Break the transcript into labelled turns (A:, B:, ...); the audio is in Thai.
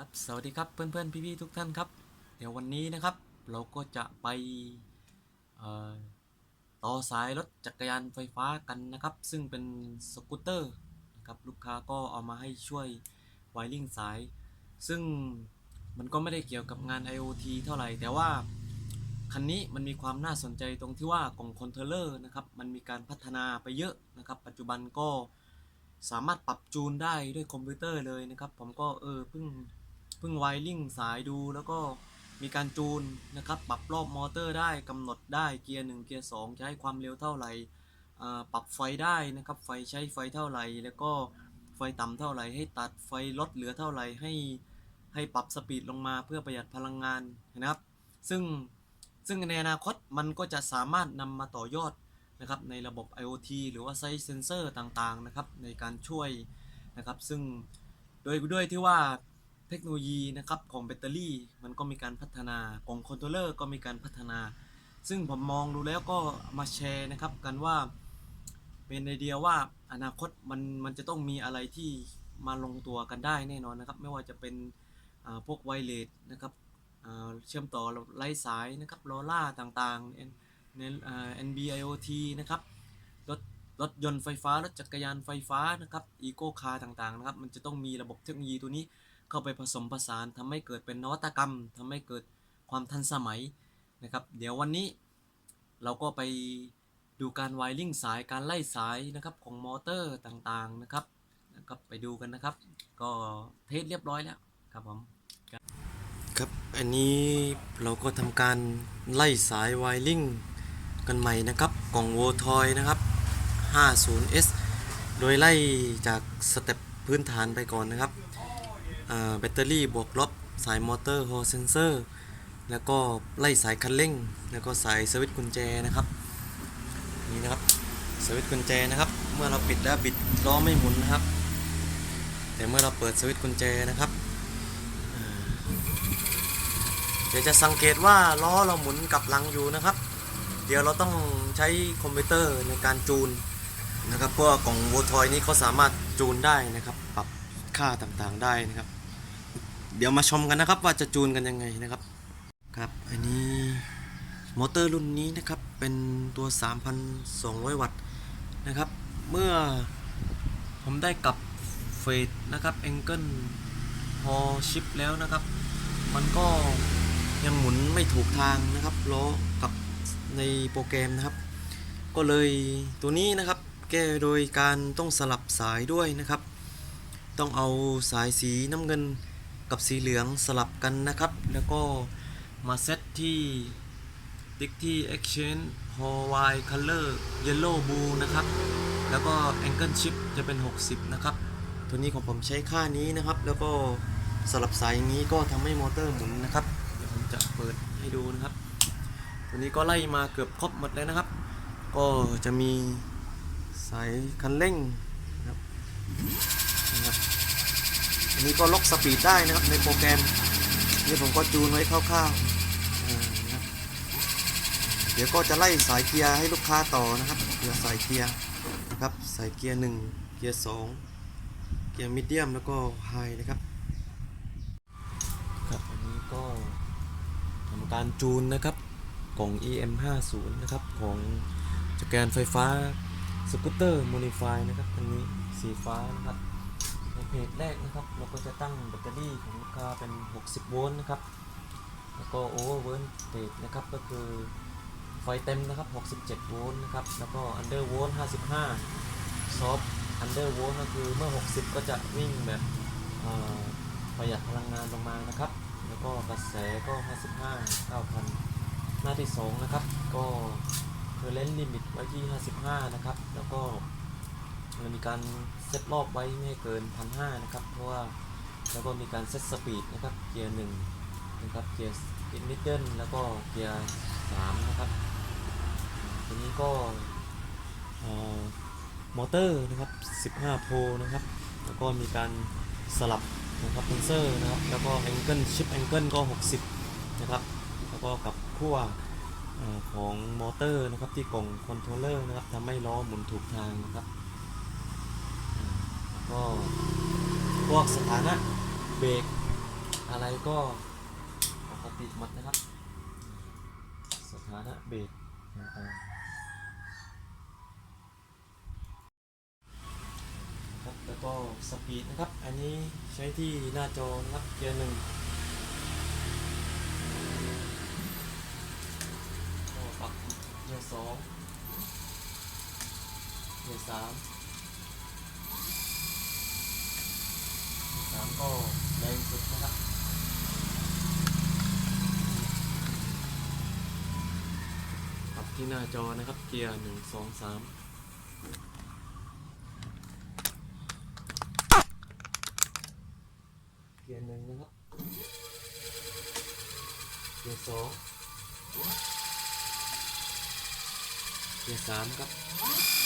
A: ครับสวัสดีครับเพื่อนๆพี่ๆทุกท่านครับ เดี๋ยววันนี้นะครับ เราก็จะไปต่อสายรถจักรยานไฟฟ้ากันนะครับ ซึ่งเป็นสกูตเตอร์นะครับลูกค้าก็เอามาให้ช่วยไวริ่งสาย ซึ่งมันก็ไม่ได้เกี่ยวกับงาน IoT เท่าไหร่ แต่ว่า คันนี้มันมีความน่าสนใจตรงที่ว่ากล่องคอนโทรลเลอร์นะครับมันมีการพัฒนาไปเยอะนะครับ ปัจจุบันก็สามารถปรับจูนได้ด้วยคอมพิวเตอร์เลยนะครับ ผมก็เออเพิ่ง เพิ่งไวริ่งสายดูแล้วก็มีการจูนนะครับปรับรอบมอเตอร์ได้กำหนดได้เกียร์1เกียร์2จะให้ความเร็วเท่าไหร่ปรับไฟได้นะครับไฟใช้ไฟเท่าไหร่ แล้วก็ไฟต่ำเท่าไหร่ ให้ตัดไฟลดเหลือเท่าไหร่ให้ให้ปรับสปีดลงมาเพื่อประหยัดพลังงานนะครับ ซึ่งซึ่งในอนาคตมันก็จะสามารถนำมาต่อยอดนะครับในระบบ IoT หรือว่าไซส์เซนเซอร์ต่างๆนะครับในการช่วยนะครับซึ่งโดยด้วยที่ว่า เทคโนโลยีนะครับของแบตเตอรี่มันก็มีการพัฒนาของคอนโทรลเลอร์ก็มีการพัฒนา ซึ่งผมมองดูแล้วก็มาแชร์นะครับกันว่าเป็นไอเดียว่าอนาคตมันมันจะต้องมีอะไรที่มาลงตัวกันได้แน่นอนนะครับ ไม่ว่าจะเป็นพวกไวเลสนะครับเชื่อมต่อไร้สายนะครับลอล่าต่างๆ N N อ่า NB-IoT นะครับรถรถยนต์ไฟฟ้ารถจักรยานไฟฟ้านะครับอีโก้คาร์ต่างๆนะครับมันจะต้องมีระบบเทคโนโลยีตัวนี้ เข้าไปผสมผสานทำให้เกิดเป็นนวัตกรรมทำให้เกิดความทันสมัยนะครับ เดี๋ยววันนี้เราก็ไปดูการไวริ่งสายการไล่สายนะครับของมอเตอร์ต่างๆนะครับนะครับไปดูกันนะครับ ก็เทสเรียบร้อยแล้วครับผมครับอันนี้เราก็ทำการไล่สายไวริ่งกันใหม่นะครับกล่องโวทอยนะครับ 50S โดยไล่จากสเต็ปพื้นฐานไปก่อนนะครับ แบตเตอรี่บวกลบสายมอเตอร์โฮเซนเซอร์แล้วก็ไล่สายคันเร่ง แล้วก็สายสวิตช์กุญแจนะครับนี่นะครับสวิตช์กุญแจนะครับ เมื่อเราปิดแล้วบิดล้อไม่หมุนนะครับ แต่เมื่อเราเปิดสวิตช์กุญแจนะครับเดี๋ยวจะสังเกตว่าล้อเราหมุนกลับหลังอยู่นะครับ เดี๋ยวเราต้องใช้คอมพิวเตอร์ในการจูนนะครับเพราะกล่องโวทอยนี้เขาสามารถจูนได้นะครับ ปรับค่าต่างๆได้นะครับ เดี๋ยวมาชมกันนะครับว่าจะจูนกันยังไงนะครับ ครับ อันนี้มอเตอร์รุ่นนี้นะครับเป็นตัว 3,200 วัตต์นะครับ เมื่อผมได้กลับเฟดนะครับแองเกิลพอชิปแล้วนะครับ มันก็ยังหมุนไม่ถูกทางนะครับล้อกับในโปรแกรมนะครับ ก็เลยตัวนี้นะครับ แก้โดยการต้องสลับสายด้วยนะครับ ต้องเอาสายสีน้ำเงิน กับสีเหลืองสลับกันนะครับ แล้วก็มาเซตที่ติ๊กที่ exchange hall white color yellow blue นะครับ แล้วก็ angle shift จะเป็น 60 นะครับ ตัวนี้ของผมใช้ค่านี้นะครับ แล้วก็สลับสายอย่างนี้ก็ทำให้มอเตอร์หมุนนะครับ เดี๋ยวผมจะเปิดให้ดูนะครับ ตัวนี้ก็ไล่มาเกือบครบหมดเลยนะครับ ก็จะมีสายคันเร่งนะครับ อันนี้ก็ล็อกสปีดได้นะครับในโปรแกรมนี่ผมก็จูนไว้คร่าวๆเดี๋ยวก็จะไล่สายเกียร์ให้ลูกค้าต่อนะครับเดี๋ยวสายเกียร์นะครับสายเกียร์หนึ่งเกียร์สองเกียร์มีเดียมแล้วก็ไฮนะครับครับอันนี้ก็ทำการจูนนะครับกล่อง EM50 นะครับของจักรยานไฟฟ้าสกูตเตอร์โมนิฟายนะครับอันนี้สีฟ้านะครับ เพจแรกนะครับ เราก็จะตั้งแบตเตอรี่ของลูกค้าเป็น 60 โวลต์นะครับ แล้วก็โอเวอร์โวลต์เตนะครับก็คือไฟเต็มนะครับ 67 โวลต์นะครับ แล้วก็อันเดอร์โวลต์55 ซอฟอันเดอร์โวลต์ก็คือเมื่อ 60 ก็จะวิ่งแบบประหยัดพลังงานลงมานะครับ แล้วก็กระแสก็ 55 9,000 หน้าที่ 2 นะครับ ก็คือเลนส์ลิมิตไว้ที่ 55 นะครับ แล้วก็ เรามีการเซตรอบไว้ไม่เกินพันห้านะครับ เพราะว่าแล้วก็มีการเซตสปีดนะครับ เกียร์หนึ่งนะครับ เกียร์เกียร์มิดเดิลแล้วก็เกียร์สามนะครับอ่าตัวนี้ก็มอเตอร์นะครับ 15 โพลนะครับ แล้วก็มีการสลับนะครับเซนเซอร์นะครับ แล้วก็แองเกิลชิปแองเกิลก็ 60 นะครับ แล้วก็กับขั้วเอ่อของมอเตอร์นะครับที่กล่องคอนโทรลเลอร์นะครับทำให้ล้อหมุนถูกทางนะครับ ก็พวกสถานะเบรกอะไรก็ปกติหมดนะครับ สถานะเบรกครับแล้วก็สปีดนะครับ อันนี้ใช้ที่หน้าจอนะครับเกียร์หนึ่งก็ปรับเกียร์สองเกียร์สามเกียร์สามก็แรงสุดนะครับปรับที่หน้าจอนะครับเกียร์หนึ่งสองสามเกียร์หนึ่งนะครับเกียร์สองเกียร์สามครับ